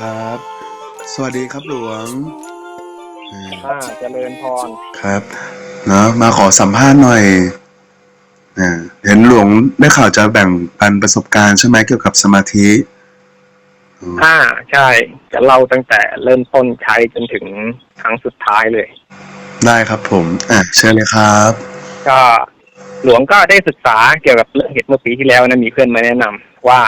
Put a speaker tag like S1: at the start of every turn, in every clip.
S1: ครับ สวัสดีครับหลวงอ่า
S2: อ่าเจริญพร
S1: ครับเนาะมาขอสัมภาษณ์หน่อยอ่าเห็นหลวงได้ข่าวจะแบ่งปันประสบการณ์ใช่ไหมเกี่ยวกับสมาธิอ๋อ
S2: อ่าใช่จะเล่าตั้งแต่เริ่มต้นใช้จนถึงครั้งสุดท้ายเลย
S1: ได้ครับผมอะเชิญเลยครับ
S2: ก็หลวงก็ได้ศึกษาเกี่ยวกับเรื่องเหตุเมื่อปีที่แล้วนะมีเพื่อนมาแนะนำว่า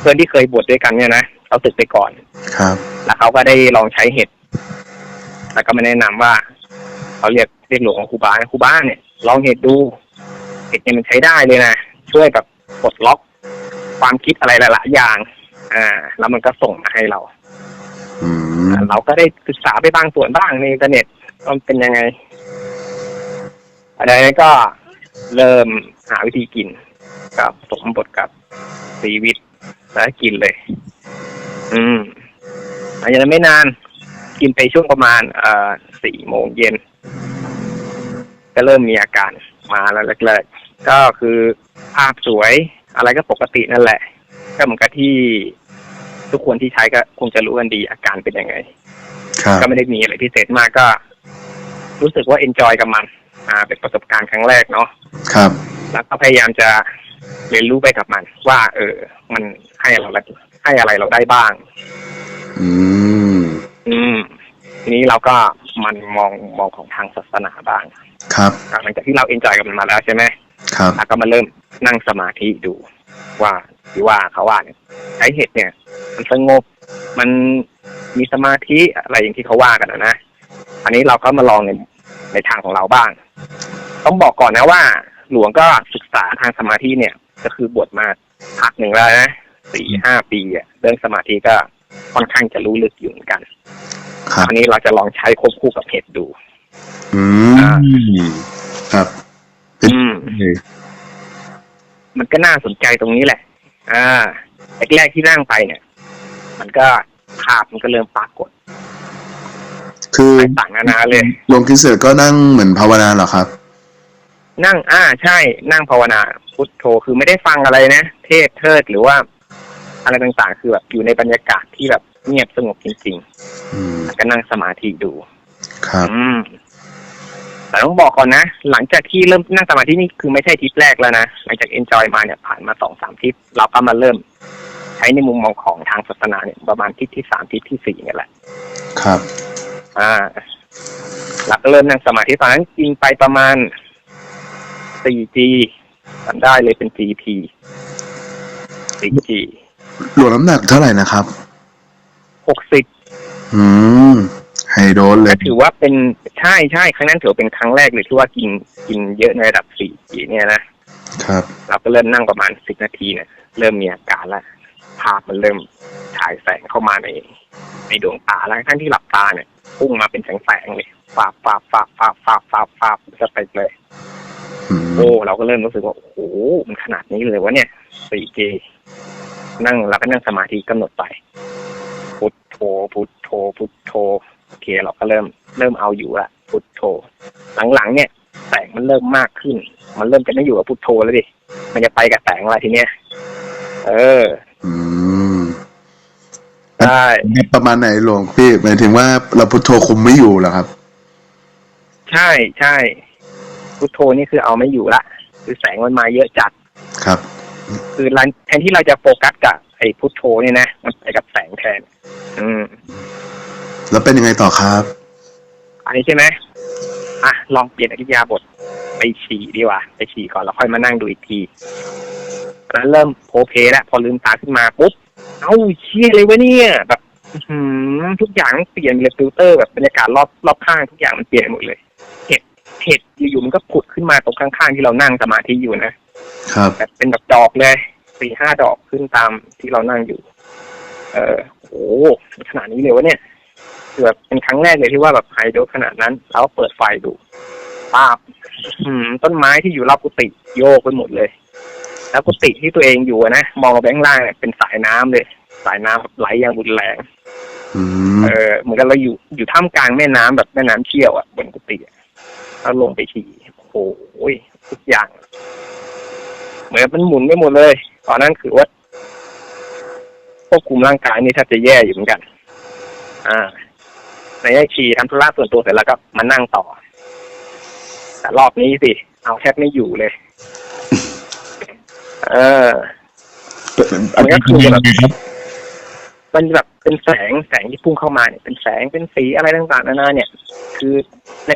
S2: เพื่อนที่เคยบวชด้วยกันเนี่ยนะ เขาศึกไปก่อน
S1: ครับ
S2: แล้วเขาก็ได้ลองใช้เห็ด แล้วก็มาแนะนำว่าเขาเรียกเรียกหลวงของครูบานะครูบาเนี่ยลองเห็ดดูเห็ดเนี่ยมันใช้ได้เลยนะช่วยแบบปลดล็อกความคิดอะไรหลายๆอย่าง อ่า แล้วมันก็ส่งมาให้เรา
S1: อืม
S2: อ่าเราก็ได้ศึกษาไปบางส่วนบ้างในอินเทอร์เน็ตว่ามันเป็นยังไงอะไรนั้นก็เริ่มหาวิธีกินกับสมบทกับซีวิตแล้วกินเลย อืมหลังจากนั้นไม่นาน กินไปช่วงประมาณเอ่อสี่โมงเย็น ก็เริ่มมีอาการมาแล้วแรกๆก็คือภาพสวยอะไรก็ปกตินั่นแหละ ก็เหมือนกับที่ทุกคนที่ใช้ก็คงจะรู้กันดีอาการเป็นยังไง
S1: ครับ
S2: ก็ไม่ได้มีอะไรพิเศษมากก็ รู้สึกว่าเอนจอยกับมัน อ่า เป็นประสบการณ์ครั้งแรกเนาะ
S1: ครับ
S2: แล้วก็พยายามจะเรียนรู้ไปกับมัน ว่า เออ มันให้เรา ให้อะไรเราได้บ้าง
S1: อืม
S2: อืมทีนี้เราก็มันมองมองของทางศาสนาบ้าง
S1: ครับ
S2: หลังจากที่เราเอนจอยกับมันมาแล้วใช่ไหม
S1: ครับ
S2: แล้วก็มาเริ่มนั่งสมาธิดู ว่าที่ว่าเขาว่าเนี่ยใช้เห็ดเนี่ย มันสงบมันมีสมาธิอะไรอย่างที่เขาว่ากันนะนะอันนี้เราก็มาลองในในทางของเราบ้าง ต้องบอกก่อนนะว่า หลวงก็ศึกษาทางสมาธิเนี่ย ก็คือบวชมาพักหนึ่งแล้วนะ สี่ห้าปีอะเรื่องสมาธิก็ค่อนข้างจะรู้ลึกอยู่เหมือนกัน
S1: ครับ
S2: อันนี้เราจะลองใช้ควบคู่กับเห็ดดู
S1: อื
S2: อ่า
S1: มครับเป็น
S2: อืม
S1: ไง
S2: มันก็น่าสนใจตรงนี้แหละ อ่าแรกๆที่นั่งไปเนี่ย มันก็ภาพมันก็เริ่มปรากฏ
S1: คือ
S2: ต่างๆนานาเลย
S1: หลวงคิดเสร็จก็นั่งเหมือนภาวนาเหรอครับ
S2: นั่ง อ่า ใช่ นั่งภาวนา พุทโธ คือไม่ได้ฟังอะไรนะ เทศเทิดหรือว่า อะไรต่างๆ คือแบบอยู่ในบรรยากาศที่แบบเงียบสงบจริง
S1: อืม
S2: ๆก็นั่งสมาธิดู
S1: ครับ
S2: อืมแต่ต้องบอกก่อนนะ หลังจากที่เริ่มนั่งสมาธินี่คือไม่ใช่ทริปแรกแล้วนะ หลังจากเอนจอยมาเนี่ยผ่านมาสองสามทริปเราก็มาเริ่ม ใช้ในมุมมองของทางศาสนาเนี่ยประมาณทริปที่สามทริปที่สี่เนี่ยแหละ
S1: ครับ
S2: อ่าเราก็เริ่มนั่งสมาธิตอนนั้นกินไปประมาณ 4G จำได้เลยเป็น GP 4G
S1: หลวงน้ำหนักเท่าไหร่นะครับ
S2: 60
S1: อืมไฮโดรสเล
S2: ก็
S1: ย
S2: ถือว่าเป็นใช่ใช่ครั้งนั้นถือว่าเป็นครั้งแรกเลยที่ว่ากินกินเยอะในระดับ 4G เนี่ยนะ
S1: ครับ
S2: เราก็เริ่มนั่งประมาณ10นาทีเนี่ยเริ่มมีอาการแล้วภาพมันเริ่มฉายแสงเข้ามาในในดวงตาแล้วท่านที่หลับตาเนี่ยพุ่งมาเป็นแสงๆเลยฟาบฟาบฟาบฟาบฟาบฟาบฟาบสเปกเลย
S1: อืม
S2: โอ้เราก็เริ่มรู้สึกว่า โอ้โหมันขนาดนี้เลยวะเนี่ย 4G นั่งแล้วก็นั่งสมาธิกำหนดไป พุทโธ พุทโธ พุทโธโอเคเราก็เริ่มเริ่มเอาอยู่ละพุทโธ หลังๆเนี่ยแสงมันเริ่มมากขึ้น มันเริ่มจะไม่อยู่กับพุทโธแล้วดิมันจะไปกับแสงอะไรทีเนี้ยเออ
S1: อืม
S2: ใช่
S1: ประมาณไหนหลวงพี่หมายถึงว่าเราพุทโธคุมไม่อยู่เหรอครับ
S2: ใช่ใช่พุทโธนี่คือเอาไม่อยู่ละคือแสงมันมาเยอะจัด
S1: ครับ
S2: คือเราแทนที่เราจะโฟกัสกับไอ้พุทโธเนี่ยนะมันไปกับแสงแทน อืม
S1: แล้วเป็นยังไงต่อครับ
S2: อันนี้ใช่ไหมอะลองเปลี่ยนอริยาบทไปฉี่ดีกว่า ไปฉี่ก่อนแล้วค่อยมานั่งดูอีกทีตอนนั้นเริ่มโพเพแล้วพอลืมตาขึ้นมาปุ๊บ เอ้าเชี่ยเลยวะเนี่ยแบบอื้อหือทุกอย่างเปลี่ยนเลยฟิลเตอร์แบบบรรยากาศรอบรอบข้างทุกอย่างมันเปลี่ยนหมดเลยเห็ดเห็ดอยู่ๆมันก็ผุดขึ้นมาตรงข้างๆที่เรานั่งสมาธิอยู่นะ
S1: ครับ
S2: แบบเป็นแบบดอกเลยสี่ห้าดอกขึ้นตามที่เรานั่งอยู่ เออโอ้โหขนาดนี้เลยวะเนี่ยคือแบบเป็นครั้งแรกเลยที่ว่าแบบไฮโดรขนาดนั้น แล้วเปิดไฟดูป้าบอืมต้นไม้ที่อยู่รอบกุฏิโยกไปหมดเลย แล้วกุฏิที่ตัวเองอยู่อะนะมองลงไปข้างล่างเนี่ยเป็นสายน้ำเลย สายน้ำแบบไหลอย่างรุนแรง
S1: อืม
S2: เออเหมือนกันเราอยู่อยู่ท่ามกลางแม่น้ำแบบแม่น้ำเชี่ยวอะบนกุฏิอะแล้วลงไปฉี่โอ้โหทุกอย่าง เหมือนมันหมุนไปหมดเลย ตอนนั้นคือว่าควบคุมร่างกายนี่แทบจะแย่อยู่เหมือนกัน อ่าในไอชีทำธุระส่วนตัวเสร็จแล้วก็มานั่งต่อ แต่รอบนี้สิ เอาแทบไม่อยู่เลย เออ
S1: อันนี้คือยังไงครับ
S2: มันแบบเป็นแสงแสงที่พุ่งเข้ามาเนี่ยเป็นแสงเป็นสีอะไรต่างๆนานาเนี่ย คือ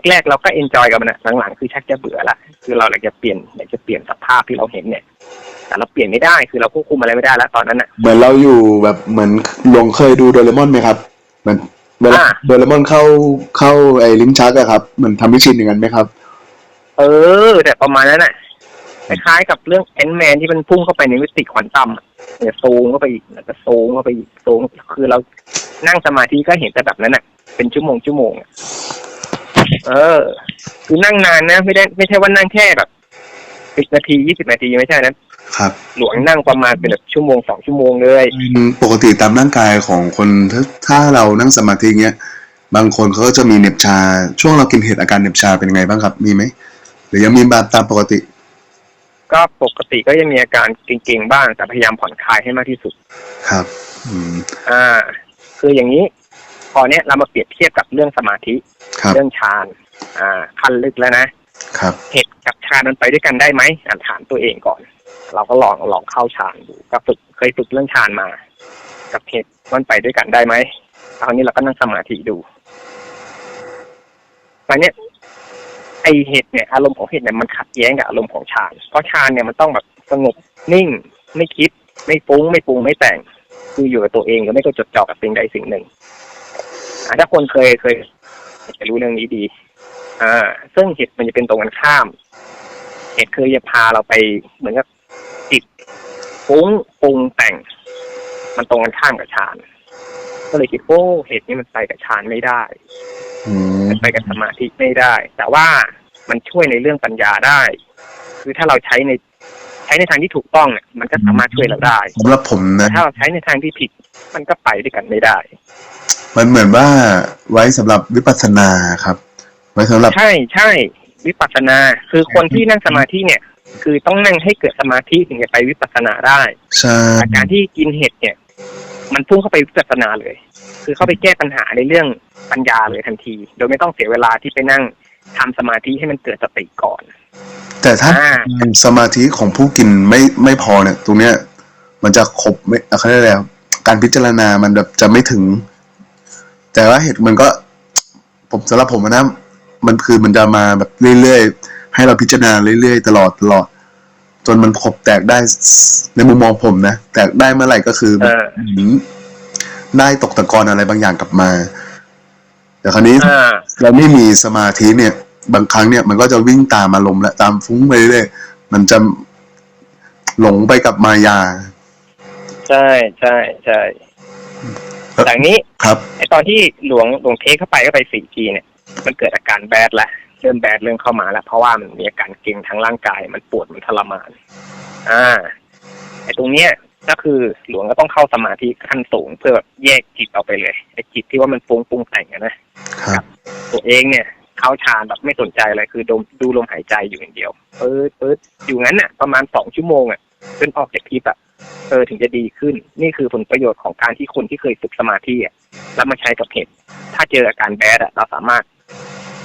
S2: แรกๆเราก็เอนจอยกับมันนะหลังๆคือชักจะเบื่อละคือเราอยากจะเปลี่ยนอยากจะเปลี่ยนสภาพที่เราเห็นเนี่ย แต่เราเปลี่ยนไม่ได้คือเราควบคุมอะไรไม่ได้แล้วตอนนั้นน่ะ
S1: เหมือนเราอยู่แบบเหมือนหลวงเคยดูโดเรมอนไหมครับเหมือนเวลา
S2: อ่า
S1: โดเรมอนเข้าเข้าไอ้ลิ้นชักอะครับเหมือนทำวิชินอย่างนั้นไหมครับ
S2: เออ แต่ประมาณนั้นน่ะ คล้ายๆกับเรื่องแอนแมนที่มันพุ่งเข้าไปในมิติควอนตัมอะเนี่ยซูงเข้าไปอีกแล้วก็ซูงเข้าไปอีกซูงคือเรานั่งสมาธิก็เห็นแต่แบบนั้นน่ะ เป็นชั่วโมงชั่วโมงอะเออ คือนั่งนานนะไม่ได้ไม่ใช่ว่านั่งแค่แบบสิบนาทียี่สิบนาทีไม่ใช่นะครับ หลวงนั่งประมาณเป็นแบบชั่วโมงสองชั่วโมงเลย
S1: ปกติตามร่างกายของคนถ้าถ้าเรานั่งสมาธิเงี้ยบางคนเขาก็จะมีเหน็บชา ช่วงเรากินเห็ดอาการเหน็บชาเป็นยังไงบ้างครับ มีไหมหรือยังมีแบบตามปกติ
S2: ก็ปกติก็ยังมีอาการเก่งๆบ้าง แต่พยายามผ่อนคลายให้มากที่สุด
S1: ครับ อืม
S2: อ่า คืออย่างนี้ พอเนี้ยเรามาเปรียบเทียบกับเรื่องสมาธิ
S1: ครับ
S2: เรื่องฌาน อ่าขั้นลึกแล้วนะ ครับ เห็ดกับฌานมันไปด้วยกันได้ไหมอ่านถามตัวเองก่อน เราก็ลองลองเข้าฌานดูก็ฝึกเคยฝึกเรื่องฌานมา กับเห็ดมันไปด้วยกันได้ไหมคราวนี้เราก็นั่งสมาธิดูตอนเนี้ย ไอเห็ดเนี่ยอารมณ์ของเห็ดเนี่ยมันขัดแย้งกับอารมณ์ของฌานเพราะฌานเนี่ยมันต้องแบบสงบนิ่ง ไม่คิด ไม่ฟุ้งไม่ปรุงไม่แต่ง คืออยู่กับตัวเองหรือไม่ก็จดจ่อกับสิ่งใดสิ่งหนึ่งอาถ้าคนเคยเคยจะรู้เรื่องนี้ดี อ่า ซึ่งเห็ดมันจะเป็นตรงกันข้าม เห็ดคือจะพาเราไปเหมือนกับจิตฟุ้งปรุงแต่ง มันตรงกันข้ามกับฌานก็เลยคิดโอ้เห็ดนี่มันไปกับฌานไม่ได้ ไปกับสมาธิไม่ได้ แต่ว่ามันช่วยในเรื่องปัญญาได้ คือถ้าเราใช้ในใช้ในทางที่ถูกต้องเนี่ยมันก็สามารถช่วยเราได้
S1: สำหรับผม
S2: แต่
S1: นะ
S2: ถ้าเราใช้ในทางที่ผิด มันก็ไปด้วยกันไม่ได้
S1: มันเหมือนว่าไว้สำหรับวิปัสสนาครับ ไว้สำหรับ
S2: ใช่ใช่วิปัสสนา คือคนที่นั่งสมาธิเนี่ย คือต้องนั่งให้เกิดสมาธิถึงจะไปวิปัสสนาได้
S1: ใช่
S2: แต่การที่กินเห็ดเนี่ย มันพุ่งเข้าไปวิปัสสนาเลย คือเข้าไปแก้ปัญหาในเรื่องปัญญาเลยทันที โดยไม่ต้องเสียเวลาที่ไปนั่งทำสมาธิให้มันเกิดสติก่อน
S1: แต่ถ้า
S2: อ่า
S1: สมาธิของผู้กินไม่ไม่พอเนี่ย ตรงเนี้ย มันจะครบไม่เขาเรียกอะไรอะการพิจารณามันแบบจะไม่ถึง แต่ว่าเห็ดมันก็ ผมสำหรับผมนะมันคือมันจะมาแบบเรื่อยๆ ให้เราพิจารณาเรื่อยๆ ตลอดตลอด จนมันครบแตกได้ในมุมมองผมนะ แตกได้เมื่อไหร่ก็คือ
S2: เออ
S1: เหมือน ได้ตกตะกอนอะไรบางอย่างกลับมา แต่คราวนี้
S2: อ่า
S1: เราไม่มีสมาธิเนี่ย บางครั้งเนี่ยมันก็จะวิ่งตามอารมณ์และตามฟุ้งไปเรื่อยๆมันจะหลงไปกับมายา
S2: ใช่ใช่ใช่จากนี้
S1: ครับ
S2: ไอตอนที่หลวงหลวงเทคเข้าไปก็ไป 4G เนี่ย มันเกิดอาการแบดแหละเริ่มแบดเริ่มเข้ามาแล้ว เพราะว่ามันมีอาการเกร็งทั้งร่างกาย มันปวดมันทรมาน อ่าไอตรงเนี้ย ก็คือหลวงก็ต้องเข้าสมาธิขั้นสูงเพื่อแบบแยกจิตออกไปเลยไอจิตที่ว่ามันฟุ้งปรุงแต่งอะนะ
S1: ครับ
S2: ตัวเองเนี่ยเข้าฌานแบบไม่สนใจอะไรคือดมดูลมหายใจอยู่อย่างเดียวเปิดเปิดอยู่งั้นน่ะ ประมาณสองชั่วโมงอะจนออกจากทิพย์อะเออถึงจะดีขึ้น นี่คือผลประโยชน์ของการที่คนที่เคยฝึกสมาธิอะแล้วมาใช้กับเห็ดถ้าเจออาการแบดอะเราสามารถ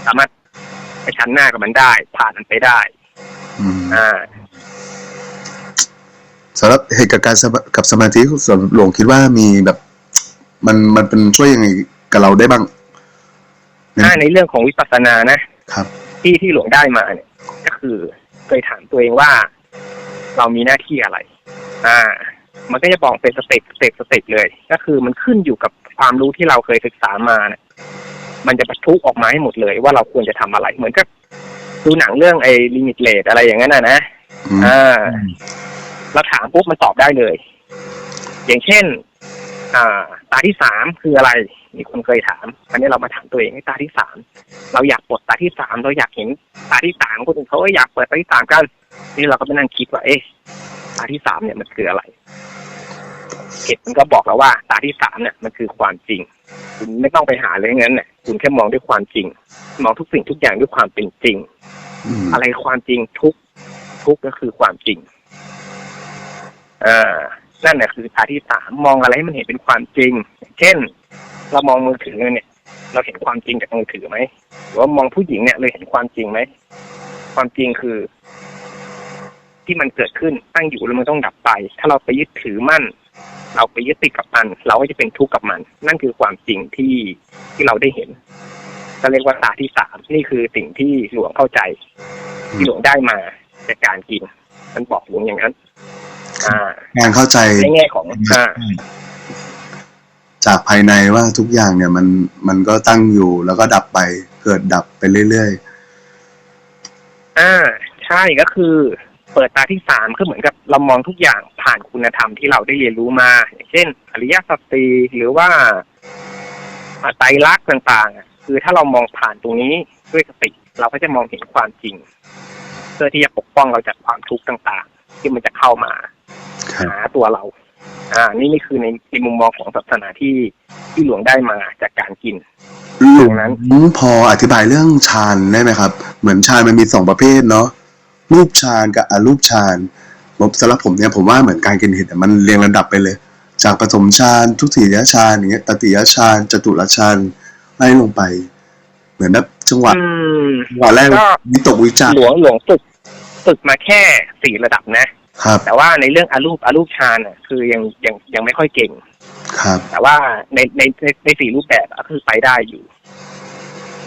S2: สามารถไปชั้นหน้ากับมันได้ ผ่านมันไปได้
S1: อืม
S2: อ่า
S1: สำหรับเหตุกับการสมากับสมาธิส่วนหลวงคิดว่ามีแบบมันมันเป็นช่วยยังไงกับเราได้บ้าง
S2: ถ้าในเรื่องของวิปัสสนานะ
S1: ครับ
S2: ที่ที่หลวงได้มาเนี่ยก็คือเคยถามตัวเองว่า เรามีหน้าที่อะไร อ่า มันก็จะบอกเป็นสเต็ปสเต็ปสเต็ปเลย ก็คือมันขึ้นอยู่กับความรู้ที่เราเคยศึกษามาเนี่ยมันจะบรรทุกออกมาให้หมดเลย ว่าเราควรจะทำอะไร เหมือนกับดูหนังเรื่องไอ้ลิมิตเลทอะไรอย่างนั้นนะนะ
S1: อืม
S2: อ่า เราถามปุ๊บมันตอบได้เลย อย่างเช่น อ่า ตาที่สามคืออะไร มีคนเคยถามอันนี้เรามาถามตัวเองให้ตาที่สามเราอยากปลดตาที่สามเราอยากเห็นตาที่สามคนอื่นเขาก็อยากเปิดตาที่สามกัน นี่เราก็ไปนั่งคิดว่า เอ๊ะตาที่สามเนี่ยมันคืออะไรเห็ดมันก็บอกเราว่า ตาที่สามเนี่ยมันคือความจริง คุณไม่ต้องไปหาเลยงั้นเนี่ยคุณแค่มองด้วยความจริง มองทุกสิ่งทุกอย่างด้วยความเป็นจริง
S1: อืม
S2: อะไรความจริงทุกทุกก็คือความจริง อ่านั่นแหละคือตาที่สามมองอะไรให้มันเห็นเป็นความจริง เช่น เรามองมือถือเนี่ยเราเห็นความจริงจากมือถือไหมหรือว่ามองผู้หญิงเนี่ยเราเห็นความจริงไหมความจริงคือ ที่มันเกิดขึ้นตั้งอยู่แล้วมันต้องดับไป ถ้าเราไปยึดถือมั่น เราไปยึดติดกับมัน เราก็จะเป็นทุกข์กับมัน นั่นคือความจริงที่ที่เราได้เห็นก็เรียกว่าตาที่สามนี่คือสิ่งที่หลวงเข้าใจที่หลวงได้มาจากการกินมันบอกหลวงอย่างนั้น
S1: การเข้าใจ
S2: ในแง่ของอ่า
S1: จากภายในว่าทุกอย่างเนี่ยมันมันก็ตั้งอยู่แล้วก็ดับไปเกิดดับไปเรื่อย
S2: อ่าใช่ก็คือ เปิดตาที่สามคือเหมือนกับเรามองทุกอย่างผ่านคุณธรรมที่เราได้เรียนรู้มา อย่างเช่น อริยสัจสี่หรือว่าอ่าไตรลักษณ์ต่างๆอะคือถ้าเรามองผ่านตรงนี้ด้วยสติเราก็จะมองเห็นความจริง เพื่อที่จะปกป้องเราจากความทุกข์ต่างๆ ที่มันจะเข้ามา
S1: ๆครับ
S2: หาตัวเรา อ่า นี่นี่คือในในมุมมองของศาสนาที่ที่หลวงได้มาจากการกิน
S1: หล
S2: ต
S1: ว
S2: รงนั้น
S1: งพออธิบายเรื่องฌานได้ไหมครับ เหมือนฌานมันมีสองประเภทเนาะรูปฌานกับอรูปฌานผมสำหรับผมเนี่ยผมว่าเหมือนการกินเห็ดอะมันเรียงลำดับไปเลย จากปฐมฌานทุติยฌานอย่างเงี้ยตติยฌานจตุรฌานไล่ลงไป เหมือนแบบจังหวะ
S2: อืม
S1: จังหวะแรก
S2: ก็
S1: วิตกวิจาร
S2: หลวงหลวงฝึก ฝึกมาแค่สี่ระดับนะ
S1: ครับ
S2: แต่ว่าในเรื่องอารูปอารูปฌานอะคือยังยังยังไม่ค่อยเก่ง
S1: ครับ
S2: แต่ว่าในในในในสี่รูปแบบอะก็คือไปได้อยู่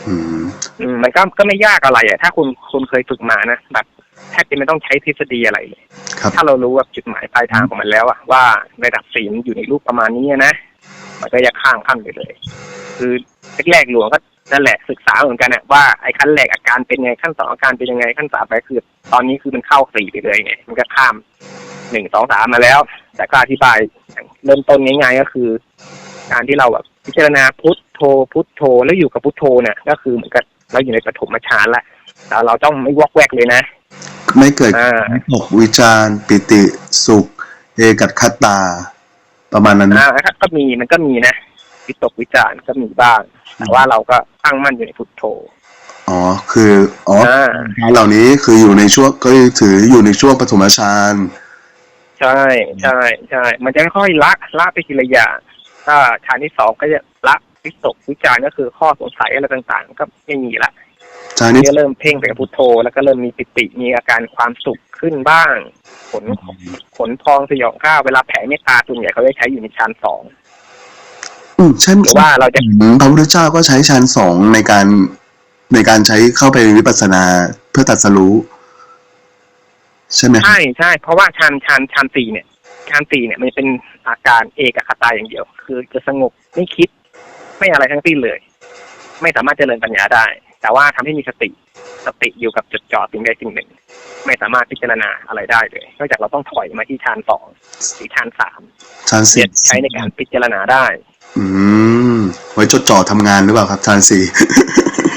S1: อืม
S2: อืมมันก็ก็ไม่ยากอะไรอะถ้าคุณคุณเคยฝึกมานะแบบแทบจะไม่ต้องใช้ทฤษฎีอะไรเลย
S1: ครับ
S2: ถ้าเรารู้ว่าจุดหมายปลายทางของมันแล้วอะว่าระดับสี่มันอยู่ในรูปประมาณนี้นะมันก็จะข้ามขั้นไปเลย คือแรกๆหลวงก็ นั่นแหละศึกษาเหมือนกันอะว่าไอ้ขั้นแรกอาการเป็นไงขั้นสองอาการเป็นยังไงขั้นสามไปคือ ตอนนี้คือมันเข้าสี่ไปเลยไงมันก็ข้ามหนึ่งสองสามมาแล้ว แต่ก็อธิบายอย่างเริ่มต้นง่ายๆก็คือ การที่เราแบบพิจารณาพุทโธพุทโธแล้วอยู่กับพุทโธเนี่ยก็คือเหมือนกับเราอยู่ในปฐมฌานละแต่เราต้องไม่วอกแวกเลยนะ
S1: ไม่เกิด
S2: อ่า
S1: วิตกวิจารปิติสุข เอกัตคตา ประมาณนั้น
S2: อ่าก็มีมันก็มีนะ วิตกวิจารณ์ก็มีบ้าง แต่ว่าเราก็ตั้งมั่นอยู่ในพุทโธ
S1: อ๋อคืออ๋อ
S2: อ่า
S1: การเหล่านี้คืออยู่ในช่วงก็ถืออยู่ในช่วงปฐมฌาน
S2: ใช่ใช่ใช่มันจะค่อยๆละละไปทีละอย่างถ้าฌานที่สองก็จะละวิตกวิจารณ์ก็คือข้อสงสัยอะไรต่างๆ ก็ไม่มีละ
S1: ฌานนี้
S2: ก็เริ่มเพ่งไปกับพุทโธ แล้วก็เริ่มมีปิติมีอาการความสุขขึ้นบ้างขนขนพองสยองข้าวเวลาแผ่เมตตาส่วนใหญ่เขาจะใช้อยู่ในฌานสอง
S1: อืมใช่
S2: หรือว่าเราจะ
S1: พระพุทธเจ้าก็ใช้ฌานสองในการในการใช้เข้าไปวิปัสสนาเพื่อตรัดสรู้ใช่ไหม
S2: ใช่ใช่เพราะว่าฌานฌานฌานสี่เนี่ยฌานสี่เนี่ยมันเป็นอาการเอกคตาอย่างเดียว คือจะสงบไม่คิด ไม่อะไรทั้งสิ้นเลย ไม่สามารถเจริญปัญญาได้ แต่ว่าทำให้มีสติสติอยู่กับจดจ่อสิ่งใดสิ่งหนึ่ง ไม่สามารถพิจารณาอะไรได้เลยนอกจากเราต้องถอยมาที่ฌานสองหรือฌานสาม
S1: ฌาน
S2: เพื่
S1: สี่
S2: อใช้ในการพิจารณาได้
S1: อืม ไว้จดจ่อทำงานหรือเปล่าครับฌานสี่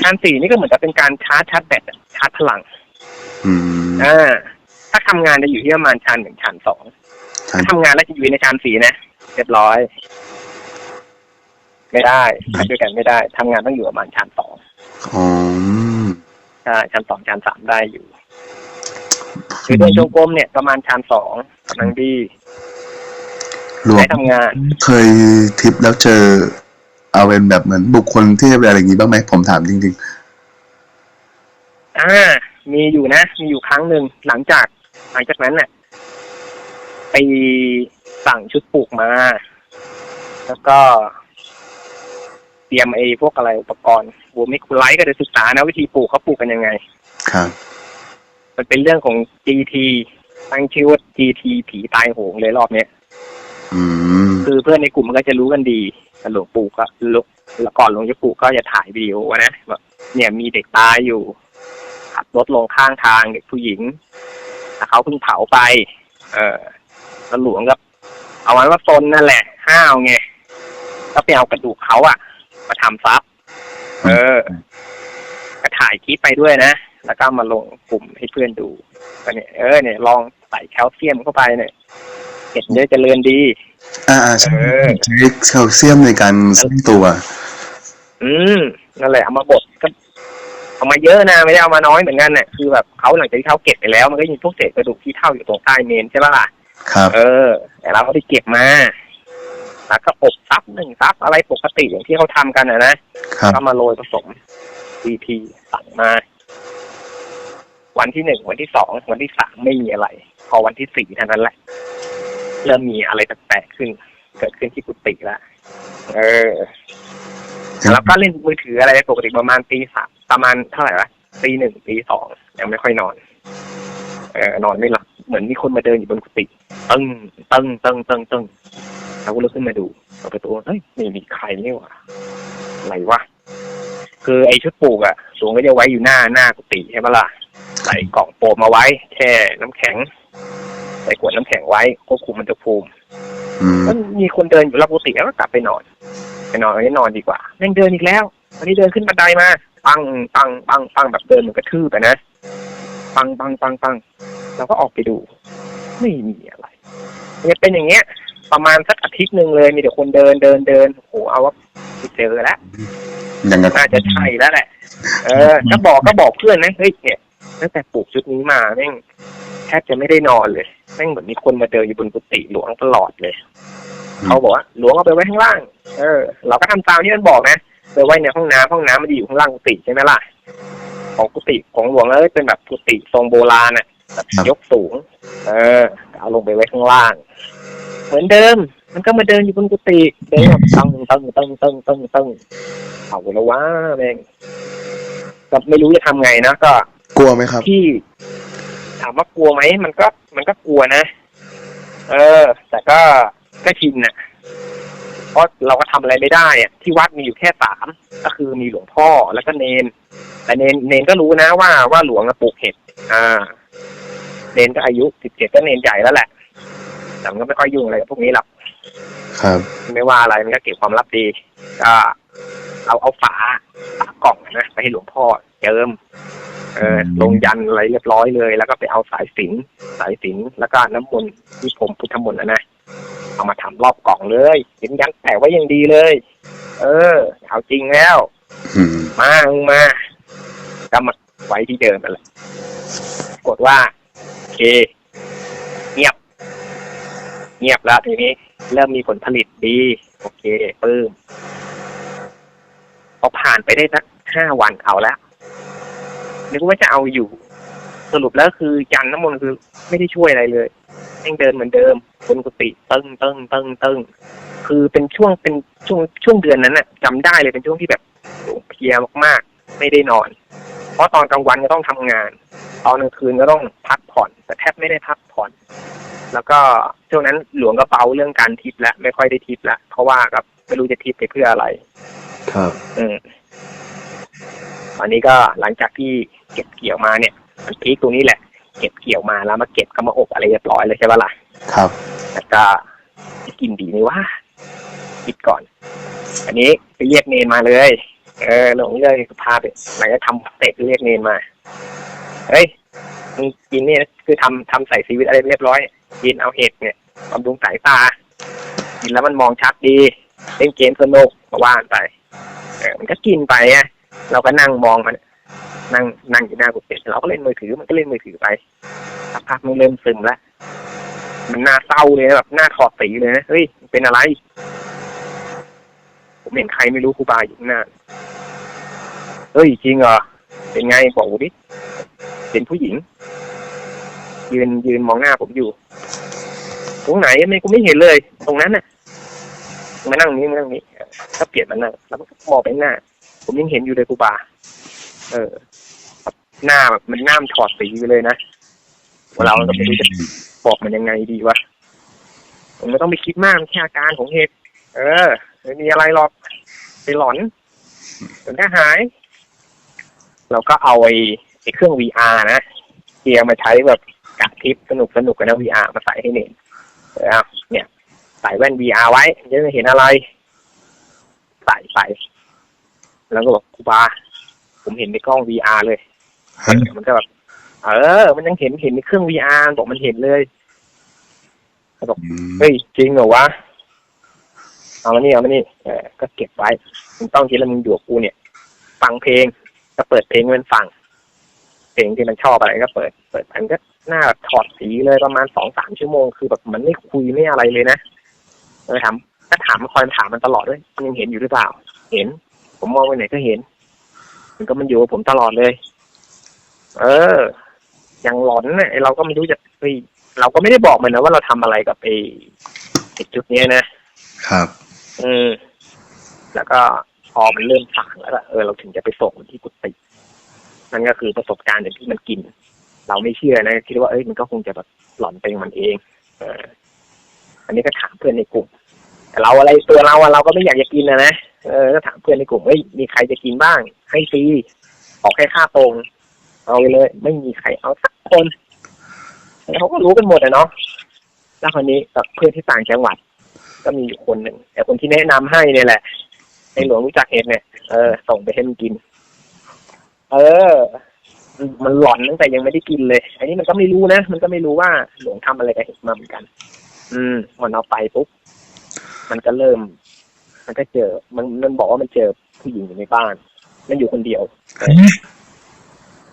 S2: ฌานสี่นี่ก็เหมือนกับเป็นการชาร์จชาร์จแบตอะชาร์จพลัง
S1: อืม
S2: อ่าถ้าทำงานจะอยู่ที่ประมาณฌานหนึ่งฌานสอง
S1: ฌาน
S2: ถ้าทำงานแล้วจะอยู่ในฌานสี่นะเรียบร้อย ไม่ได้ทำด้วยกันไม่ได้ทำงานต้องอยู่ประมาณฌานสอง
S1: อ๋อ
S2: ใช่ฌานสองฌานสามได้อยู่ คือเดินจงกรมเนี่ยประมาณฌานสองกำลังดี
S1: หลวง
S2: ได้ทำงาน
S1: เคยทริปแล้วเจอ เอาเป็นแบบเหมือนบุคคลเทพอะไรอย่างนี้บ้างไหมผมถามจริง
S2: อ่า มีอยู่นะ มีอยู่ครั้งหนึ่งหลังจาก หลังจากนั้นเนี่ยไปสั่งชุดปลูกมา แล้วก็ เตรียมไอ้พวกอะไรอุปกรณ์วัวไม่คุณไลท์ก็จะศึกษานะวิธีปลูกเขาปลูกกันยังไง
S1: ๆ ครับ
S2: มันเป็นเรื่องของ GT ตั้งชื่อว่า GT ผีตายโหงเลยรอบเนี้ย
S1: อืม
S2: คือเพื่อนในกลุ่มมันก็จะรู้กันดีหลวงปู่ก็ลวงแล้วก่อนหลวงจะปู่ก็จะถ่ายวิดีโอนะแบบเนี่ยมีเด็กตายอยู่ขับรถลงข้างทางเด็กผู้หญิงแต่เขาเพิ่งเผาไป เออแล้วหลวงก็เอาไว้ว่าตนนั่นแหละห้าวไงก็ไปเอากระดูกเขาอะมาทำซับเออก็ถ่ายคลิปไปด้วยนะ แล้วก็มาลงกลุ่มให้เพื่อนดูก็เนี่ยเออเนี่ยลองใส่แคลเซียมเข้าไปเนี่ย เห็ดเนื้อเจริญดี
S1: อ่าๆใช่
S2: เออ
S1: ใช้แคลเซียมในการสร้างตัว
S2: อืมนั่นแหละเอามาบดก็เอามาเยอะนะไม่ได้เอามาน้อยเหมือนกันเนี่ยคือแบบเขาหลังจากที่เขาเก็บไปแล้ว มันก็มีพวกเศษกระดูกที่เท่าอยู่ตรงใต้เมนใช่ปะล่ะ
S1: ครับ
S2: เออแต่เราก็ไปเก็บมาแล้วก็อบซับหนึ่งซับอะไรปกติอย่างที่เขาทำกันนะนะครับ ก็มาโรยผสม CP สั่งมา วันที่หนึ่งวันที่สองวันที่สามไม่มีอะไร พอวันที่สี่เท่านั้นแหละ เริ่มมีอะไรแปลกๆขึ้น เกิดขึ้นที่กุฏิละเออแล้วก็เล่นมือถืออะไรปกติประมาณตีสามประมาณเท่าไหร่วะตีหนึ่งตีสองยังไม่ค่อยนอนเออนอนไม่หลับเหมือนมีคนมาเดินอยู่บนกุฏิตึ้งตึ้งตึ้งตึ้งตึ้งเราก็ลุกขึ้นมาดูเปิดประตูเฮ้ยไม่มีใครนี่หว่าอะไรวะคือไอ้ชุดปลูกอะหลวงก็จะไว้อยู่หน้าหน้ากุฏิใช่ปะล่ะใส่กล่องโฟมมาไว้แช่น้ำแข็ง ใส่ขวดน้ำแข็งไว้ควบคุมอุณหภูมิ
S1: อืม
S2: ก็มีคนเดินอยู่รอบกุฏิแล้วก็กลับไปนอน ไปนอนอันนี้นอนดีกว่าแม่งเดินอีกแล้ววันนี้เดินขึ้นบันไดมาปังปังปังปังแบบเดินเหมือนกระทืบอะนะปังปังปังปังเราก็ออกไปดู ไม่มีอะไรเนี่ยเป็นอย่างเงี้ย ประมาณสักอาทิตย์หนึ่งเลยมีแต่คนเดินเดินเดินโอ้โหเอาว่าไปเจอแล้ว
S1: อย่างนั้น
S2: น่าจะใช่แล้วแหละ เออก็บอกก็บอกเพื่อนนะเฮ้ยเนี่ยตั้งแต่ปลูกชุดนี้มาแม่งแทบจะไม่ได้นอนเลยแม่งเหมือนมีคนมาเดินอยู่บนกุฏิหลวงตลอดเลย เขาบอกว่าหลวงเอาไปไว้ข้างล่าง เออ เราก็ทำตามที่มันบอกนะไปไว้ในห้องน้ำห้องน้ำมันจะอยู่ข้างล่างกุฏิใช่ไหมล่ะ ของกุฏิของหลวงแล้วเป็นแบบกุฏิทรงโบราณน่ะแบบยกสูง เออ เอาลงไปไว้ข้างล่าง เหมือนเดิม มันก็มาเดินอยู่บนกุฏิเดินแบบตึงตึงตึงตึงตึงตึงเอาแล้วว่าแม่งก็ไม่รู้จะทำไงนะก็
S1: กลัวไหมครับ
S2: ที่ ถามว่ากลัวไหมมันก็มันก็กลัวนะ เออ แต่ก็ก็ชินน่ะเพราะเราก็ทำอะไรไม่ได้อะที่วัดมีอยู่แค่สามก็คือมีหลวงพ่อแล้วก็เนน แต่เนนเนนก็รู้นะว่าว่าหลวงอะปลูกเห็ดอ่า เนนก็อายุสิบเจ็ดก็เนนใหญ่แล้วแหละแต่มันก็ไม่ค่อยยุ่งอะไรกับพวกนี้หรอก
S1: ครับ
S2: ไม่ว่าอะไรมันก็เก็บความลับดีก็เอาเอาฝาฝากล่องนะไปให้หลวงพ่อเจิม เออลงยันอะไรเรียบร้อยเลย แล้วก็ไปเอาสายสิญจนสายสิญจนแล้วก็น้ำมนต์ที่ผมพุทธมนต์นะนะเอามาทำรอบกล่องเลยเห็นยันแต่ไว้อย่างดีเลย เออ เอาจริงแล้ว
S1: อืม
S2: มามึงมาก็มาไว้ที่เดิมนั่นแหละกดว่าโอเค เงียบ เงียบแล้วทีนี้ เริ่มมีผลผลิตดี โอเคปลื้มพอผ่านไปได้สักห้าวันเอาแล้ว นึกว่าจะเอาอยู่ สรุปแล้วคือยันน้ำมนต์คือไม่ได้ช่วยอะไรเลยยังเดินเหมือนเดิมบนกุฏิตึ้งตึ้งตึ้งตึ้งคือเป็นช่วงเป็นช่วงช่วงเดือนนั้นน่ะจำได้เลยเป็นช่วงที่แบบโอ้เพลียมากๆ ไม่ได้นอน เพราะตอนกลางวันก็ต้องทำงาน ตอนกลางคืนก็ต้องพักผ่อน แต่แทบไม่ได้พักผ่อน แล้วก็ช่วงนั้นหลวงก็เบาเรื่องการทิปแล้วไม่ค่อยได้ทิปแล้วเพราะว่าก็ไม่รู้จะทิปไปเพื่ออะไร
S1: ครับ
S2: อืมต อนนี้ก็หลังจากที่เก็บเกี่ยวมาเนี่ยมันพีคตรงนี้แหละ เก็บเกี่ยวมาแล้วมาเก็บก็มาอบอะไรเรียบร้อยเลยใช่ปะล่ะ
S1: ครับ
S2: แล้วก็จะกินดีไหมว่าคิดก่อน อันนี้ไปเรียกเนนมาเลย เออหลวงเลยพาไปหลังจากทำเสร็จเรียกเนนมาเฮ้ยมึงกินเนี่ยคือทำทำใส่ซีวิตอะไรเรียบร้อย กินเอาเห็ดเนี่ยบำรุงสายตา กินแล้วมันมองชัดดี เล่นเกมสนุกมาว่านไปเออมันก็กินไปอะ เราก็นั่งมองมัน นั่งนั่งอยู่หน้ากุฏิเราก็เล่นมือถือมันก็เล่นมือถือไปสักพักมันเริ่มซึมแล้วมันหน้าเศร้าเลยแบบหน้าถอดสีเลยนะเฮ้ยเป็นอะไร ผมเห็นใครไม่รู้ครูบาอยู่หน้าเฮ้ยจริงเหรอเป็นไงบอกดิเป็นผู้หญิง ยืนยืนมองหน้าผมอยู่ ตรงไหนไม่กูไม่เห็นเลย ตรงนั้นน่ะมานั่งนี้มานั่งนี้ก็เปลี่ยนมานั่งแล้วก็มองไปหน้า ผมยังเห็นอยู่เลยครูบา เออหน้าแบบมันหน้ามนถอดสีไปเลยนะเราก็ไม่รู้จะบอกมันยังไงดีวะผมไม่ต้องไปคิดมากมันแค่อาการของเห็ดเออไม่มีอะไรหรอกไปหลอนจนก็หาย เราก็เอาไอ้ไอ้เครื่อง VR นะเกียร์มาใช้แบบกะทิปสนุกสนุกกันนะ VR มาใส่ให้เน็ตเออเอาเนี่ยใส่แว่น VR ไว้จะไม่เห็นอะไร ใส่ใส่ แล้วก็บอกครูบาผมเห็นในกล้อง VR เลย
S1: ฮะ
S2: มันก็แบบเออ มันยังเห็นเห็นในเครื่อง VR บอกมันเห็นเลย
S1: อืม
S2: เฮ้ยจริงเหรอวะเอามานี่เอามานี่เออก็เก็บไว้มึงต้องคิดแล้วมึงอยู่กับกูเนี่ย ฟังเพลงก็เปิดเพลงให้มันฟัง เพลงที่มันชอบอะไรก็เปิด เปิดมันก็หน้าแบบถอดสีเลยประมาณสองสามชั่วโมงคือแบบมันไม่คุยไม่อะไรเลยนะเลยถามก็ถามคอยถามมันตลอดด้วยมันยังเห็นอยู่หรือเปล่า เห็น ผมมองไปไหนก็เห็น มันก็มันอยู่กับผมตลอดเลย เออ อย่างหลอนเนี่ยไอ้เราก็ไม่รู้จะเฮ้ยเราก็ไม่ได้บอกมันนะว่าเราทำอะไรกับไอ้ไอ้จุดเนี้ยนะ
S1: ครับ
S2: อืม แล้วก็พอมันเริ่มสั่งแล้วก็เออเราถึงจะไปส่งมันที่กุฏินั่นก็คือประสบการณ์อย่างที่มันกิน เราไม่เชื่อนะคิดว่าเอ้ยมันก็คงจะแบบหลอนไปของมันเอง เออ อันนี้ก็ถามเพื่อนในกลุ่มแต่เราอะไรตัวเราอะเราก็ไม่อยากจะกินนะนะ เออก็ถามเพื่อนในกลุ่มเอ้ยมีใครจะกินบ้าง ให้ฟรีออกแค่ค่าตรง เอาไปเลย ไม่มีใครเอาสักคนแล้วเขาก็รู้กันหมดอะเนาะแล้วคนนี้กับเพื่อนที่ต่างจังหวัด ก็มีอยู่คนหนึ่งแต่คนที่แนะนำให้เนี่ยแหละในหลวงรู้จักเห็ดเนี่ยเออส่งไปให้มันกิน เออ มันหลอนตั้งแต่ยังไม่ได้กินเลย อันนี้มันก็ไม่รู้นะ มันก็ไม่รู้ว่าหลวงทำอะไรกับเห็ดมาเหมือนกัน อืมมันเอาไปปุ๊บมันก็เริ่ม มันก็เจอ มันมันบอกว่ามันเจอผู้หญิงอยู่ในบ้าน มันอยู่คนเดียว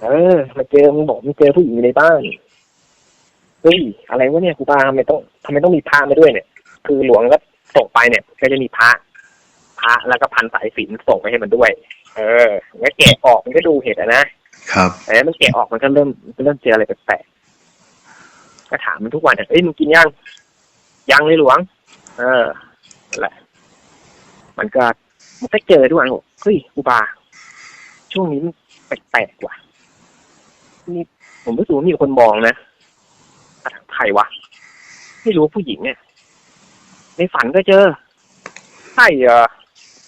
S2: เออมาเจอมันบอกมันเจอผู้หญิงอยู่ในบ้านเฮ้ยอะไรวะเนี่ยครูบาทำไมต้องทำไมต้องมีพระมาด้วยเนี่ย คือหลวงก็ส่งไปเนี่ย ก็จะมีพระพระแล้วก็พันสายสิญจนส่งไปให้มันด้วย เออมันก็แกะออกมันก็ดูเห็ดอะนะครับแต่มันแกะออกมันก็เริ่มมันก็เริ่มเจออะไรแปลกๆก็ถามมันทุกวันอะเอ้ยมึงกินยังยังเลยหลวง เออนั่นแหละ มันก็มันก็เจอทุกวันบอกเฮ้ยครูบา ช่วงนี้มันแปลกๆว่ะนี่ผมรู้สึกว่ามีคนมองนะใครวะ ไม่รู้ผู้หญิงเนี่ยในฝันก็เจอ ใช่เหรอ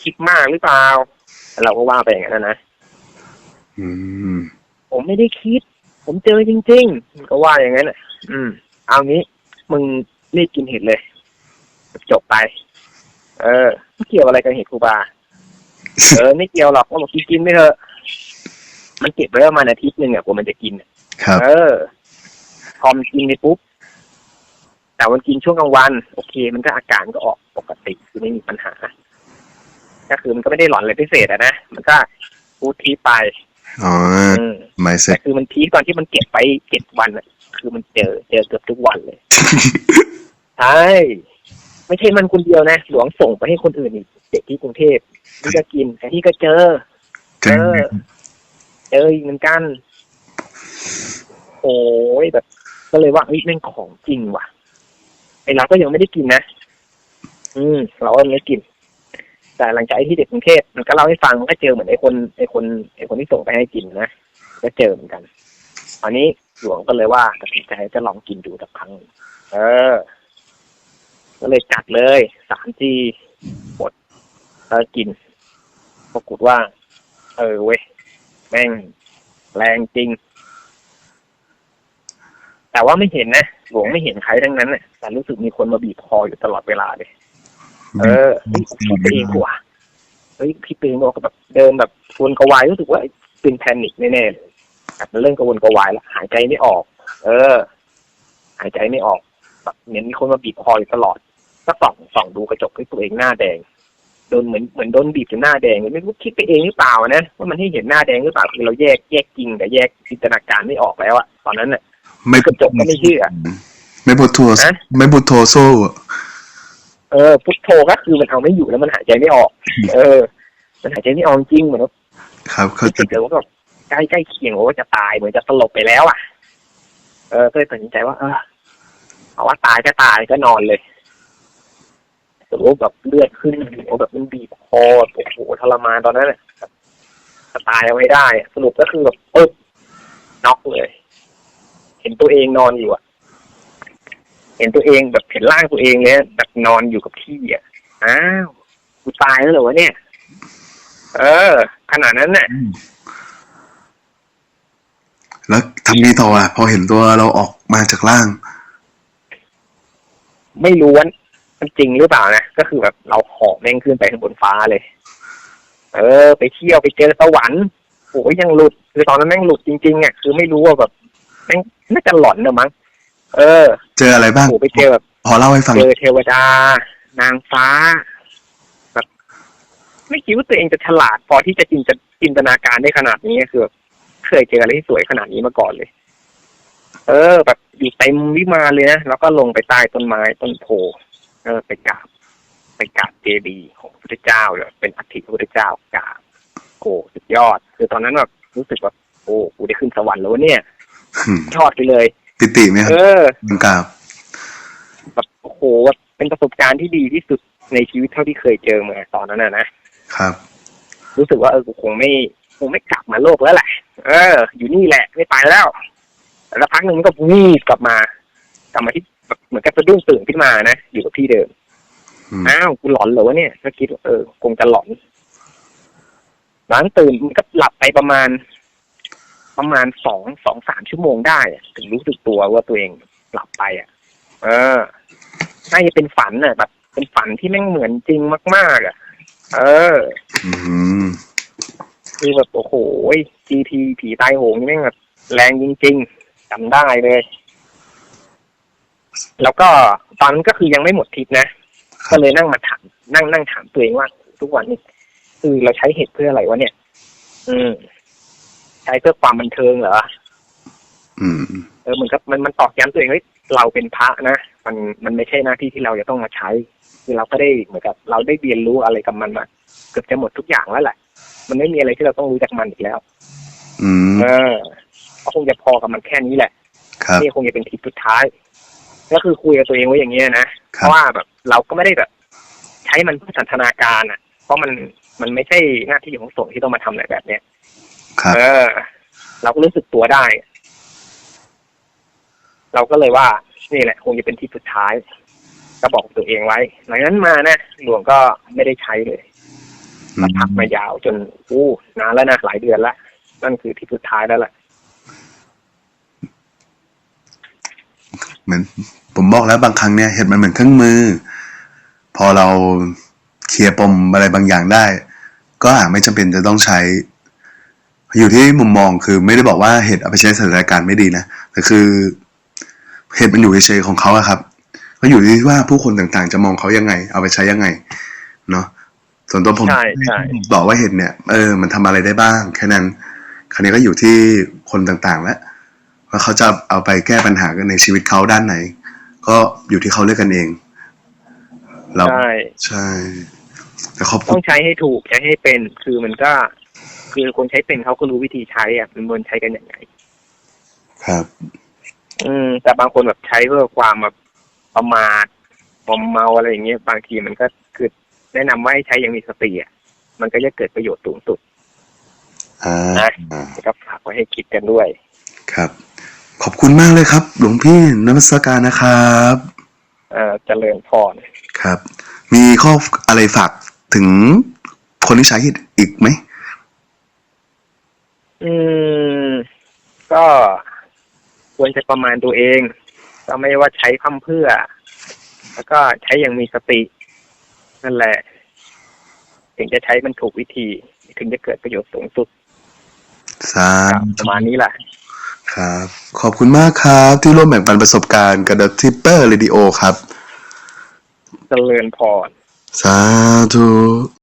S2: คิดมากหรือเปล่าแต่เราก็ว่าไปอย่างนั้นนะ
S1: อืม
S2: ผมไม่ได้คิด ผมเจอจริงๆมันก็ว่าอย่างนั้นอะ อืม เอางี้ มึงรีบกินเห็ดเลย จบไป เออไม่เกี่ยวอะไรกับเห็ดครูบา เออไม่เกี่ยวหรอกก็บอกกินกินไม่เถอะ มันเก็บไว้ประมาณอาทิตย์หนึ่งอะกว่ามันจะกินอะ
S1: ครับ
S2: เออ พอมันกินไปปุ๊บแต่มันกินช่วงกลางวัน โอเค มันก็อาการก็ออกปกติคือไม่มีปัญหา ก็คือมันก็ไม่ได้หลอนอะไรพิเศษอะนะมันก็พูดทีไป
S1: อ๋อ
S2: อืม
S1: ไม่เสร็
S2: แต่
S1: จ
S2: คือมันพีคตอนที่มันเก็บไปเจ็ดวันอะคือมันเจอเจอเกือบทุกวันเลย ใช่ ไม่ใช่มันคนเดียวนะ หลวงส่งไปให้คนอื่นอีกเด็กที่กรุงเทพนี่ก็กินแต่นี่ก็เจอ
S1: เจอ
S2: เออเจออีกเหมือนกัน โอ้ยแบบ ก็เลยว่าเฮ้ยแม่งของจริงว่ะไอเราก็ยังไม่ได้กินนะอืมเราก็ไม่กิน แต่หลังจากไอ้ที่เด็กกรุงเทพมันก็เล่าให้ฟังมันก็เจอเหมือนไอ้คนไอ้คนไอ้คนที่ส่งไปให้กินนะก็เจอเหมือนกันตอนนี้หลวงก็เลยว่าตัดสินใจจะลองกินดูสักครั้ง เออ ก็เลยจัดเลยสามจีหมดแล้วกินปรากฏว่า เออเว้ยแม่งแรงจริง แต่ว่าไม่เห็นนะ หลวงไม่เห็นใครทั้งนั้นน่ะแต่รู้สึกมีคนมาบีบคออยู่ตลอดเวลาเลย เออเฮ้ยพี่เปงกว่าเฮ้ยพี่เปงบอกแบบเดินแบบกวนกระวายรู้สึกว่าเป็นแพนิคแน่ๆเลยแบบมันเริ่มกระวนกระวายแล้วหายใจไม่ออก เออ หายใจไม่ออกแบบเหมือนมีคนมาบีบคออยู่ตลอด ก็ส่องส่องดูกระจกให้ตัวเองหน้าแดงโดนเหมือนเหมือนโดนบีบจนหน้าแดงเลยไม่รู้คิดไปเองหรือเปล่านะว่ามันให้เห็นหน้าแดงหรือเปล่าคือเราแยกแยกจริงกับแยกจินตนาการไม่ออกแล้วอะตอนนั้นน่ะ
S1: ไม่
S2: กระจกก็ไม่เชื่อ
S1: ไม่พุทโธ
S2: ฮะ
S1: ไม่พุทโธโซ่อะ
S2: เออพุทโธก็คือมันเอาไม่อยู่แล้วมันหายใจไม่ออก เออ มันหายใจไม่ออกจริงเหมือนว่า
S1: ครับเขา
S2: คิดเลยว่าแบบใกล้ใกล้เคียงว่าจะตายเหมือนจะสลบไปแล้วอะ เออก็เลยตัดสินใจว่า เออเอาว่าตายก็ตายก็นอนเลย สรุปแบบเลือดขึ้นหัวแบบมันบีบคอโอ้โหทรมานตอนนั้นน่ะแบบจะตายเอาไม่ได้อะสรุปก็คือแบบปึ๊บน็อกเลย เห็นตัวเองนอนอยู่อะ เห็นตัวเองแบบเห็นร่างตัวเองเลยแบบนอนอยู่กับที่อะอ้าวกูตายแล้วเหรอวะเนี่ย เออ ขนาดนั้นน่ะ
S1: แล้วทำนี้ต่ออะ พอเห็นตัวเราออกมาจากร่าง
S2: ไม่รู้ว่า มันจริงหรือเปล่านะ ก็คือแบบเราหอบแม่งขึ้นไปข้างบนฟ้าเลย เออ ไปเที่ยวไปเจอสวรรค์โอ้ยยังหลุดคือตอนนั้นแม่งหลุดจริงๆอะคือไม่รู้ว่าแบบแม่งน่าจะหลอนนะมั้งเออ
S1: เจออะไรบ้าง
S2: โอ้ไปเจอแบบ
S1: พอเล่าให้ฟัง
S2: เจอเทวดา นางฟ้าแบบไม่คิดว่าตัวเองจะฉลาด พอที่จะจินจะจินตนาการได้ขนาดนี้คือแบบเคยเจออะไรที่สวยขนาดนี้มาก่อนเลย เอเออแบบอยู่เต็มวิมานเลยนะแล้วก็ลงไปใต้ต้นไม้ต้นโพ เออไปกราบไปกราบเจดีย์ของพระพุทธเจ้าเลยเป็นอัฐิพระพุทธเจ้ากราบโอ้สุดยอด คือตอนนั้นแบบรู้สึกแบบโอ้กูได้ขึ้นสวรรค์แล้ววะเนี่ย
S1: อืม
S2: ยอดไปเลย
S1: ปิติไหมค
S2: เอ
S1: รับ
S2: อ
S1: บังกราบ
S2: แบบโอ้โหแบบเป็นประสบการณ์ที่ดีที่สุดในชีวิตเท่าที่เคยเจอมาตอนนั้นนะนะครับ รู้สึกว่าเออกูคงไม่คงไม่กลับมาโลกแล้วแหละเออ อยู่นี่แหละ ไม่ไปแล้ว แล้วพักหนึ่งมันก็วีบกลับมา กลับมาที่แบบ เหมือนกับสะดุ้งตื่นขึ้นมานะอยู่กับที่เดิม
S1: อืม
S2: อ้าวกูหลอนเหรอวะเนี่ยก็คิดว่าเออคงจะหลอนหลังตื่นมันก็หลับไปประมาณ ประมาณสองสองสามชั่วโมงได้อะถึงรู้สึกตัวว่าตัวเองหลับไปอะ เออน่าจะเป็นฝันน่ะแบบเป็นฝันที่แม่งเหมือนจริงมากๆอะ เออ
S1: อืม
S2: คือแบบโอ้โหจีทีผีตายโหงนี่แม่งแบบแรงจริงๆจำได้เลย แล้วก็ตอนนั้นก็คือยังไม่หมดทริปนะก็เลยนั่งมาถามนั่งนั่งถามตัวเองว่า ทุกวันนี้คือเราใช้เหตุเพื่ออะไรวะเนี่ย อืม ใช้เพื่อความบันเทิงเหรอ
S1: อืม
S2: เออมันก็มันมันตอกย้ำตัวเองเฮ้ยเราเป็นพระนะมันมันไม่ใช่หน้าที่ที่เราจะต้องมาใช้คือเราก็ได้เหมือนกับ เราได้เรียนรู้อะไรกับมันมาเกือบจะหมดทุกอย่างแล้วแหละมันไม่มีอะไรที่เราต้องรู้จากมันอีกแล้ว
S1: อืม
S2: เออก็คงจะพอกับมันแค่นี้แหละ
S1: ครับ
S2: นี่คงจะเป็นทริปสุดท้าย ก็คือคุยกับตัวเองไว้อย่างเงี้ยนะ
S1: ค
S2: เพ
S1: รับ
S2: ราะว่าแบบเราก็ไม่ได้แบบ ใช้มันเพื่อสันทนาการอะ เพราะมันมันไม่ใช่หน้าที่ของสงฆ์ที่ต้องมาทำอะไรแบบเนี้ย
S1: ครับ
S2: เออ เราก็รู้สึกตัวได้ เราก็เลยว่า นี่แหละ คงจะเป็นทริปสุดท้าย ก็บอกตัวเองไว้หลังจากนั้นมานะหลวงก็ไม่ได้ใช้เลย
S1: อื
S2: ก็
S1: ม
S2: พักมายาวจนอู้นานแล้วนะหลายเดือนละนั่นคือทริปสุดท้ายแล้วแหละ
S1: เหมือน ผมบอกแล้วบางครั้งเนี่ยเห็ดมันเหมือนเครื่องมือ พอเราเคลียร์ปมอะไรบางอย่างได้ ก็อาจไม่จำเป็นจะต้องใช้ อยู่ที่มุมมองคือไม่ได้บอกว่าเห็ดเอาไปใช้สถานการณ์ไม่ดีนะแต่คือเห็ดมันอยู่เฉยๆของเขาอะครับก็อยู่ที่ว่าผู้คนต่างๆ จะมองเขายังไง เอาไปใช้ยังไงเนาะส่วนตัวผม
S2: ใช่ใช่
S1: บอกว่าเห็ดเนี่ย เออ มันทำอะไรได้บ้าง แค่นั้น คราวนี้ก็อยู่ที่คนต่างๆ แล้วว่าเขาจะเอาไปแก้ปัญหากันในชีวิตเขาด้านไหน ก็อยู่ที่เขาเลือกกันเองเรา
S2: ใช่
S1: ใช่ แต่ขอบคุ
S2: ต้
S1: ณ
S2: องใช้ให้ถูกใช้ให้เป็น คือมันก็ คือคนใช้เป็นเขาก็รู้วิธีใช้อะมันควรใช้กันอย่างไง
S1: ครับ
S2: อืม แต่บางคนแบบใช้เพื่อความแบบประมาทมอมเมาอะไรอย่างเงี้ยบางทีมันก็คือแนะนำว่าให้ใช้อย่างมีสติอะมันก็จะเกิดประโยชน์สูงสุด
S1: อ่า
S2: นะก็ฝากไว้ให้คิดกันด้วย
S1: ครับ ขอบคุณมากเลยครับ หลวงพี่นมัสการนะครับ
S2: เอ่อเจริญพร
S1: ครับ มีข้ออะไรฝากถึงคนที่ใช้เห็ดอีกไหม
S2: อืม ก็ควรจะประมาณตัวเอง ก็ไม่ว่าใช้คำเพื่อ แล้วก็ใช้อย่างมีสติ นั่นแหละ ถึงจะใช้มันถูกวิธี ถึงจะเกิดประโยชน์สูงสุด
S1: สา
S2: ครับ
S1: ธุ
S2: ประมาณนี้แหละ
S1: ครับ ขอบคุณมากครับที่ร่วมแบ่งปันประสบการณ์กับ The Tipper Radio ครับ
S2: เจริญพร
S1: สาธุ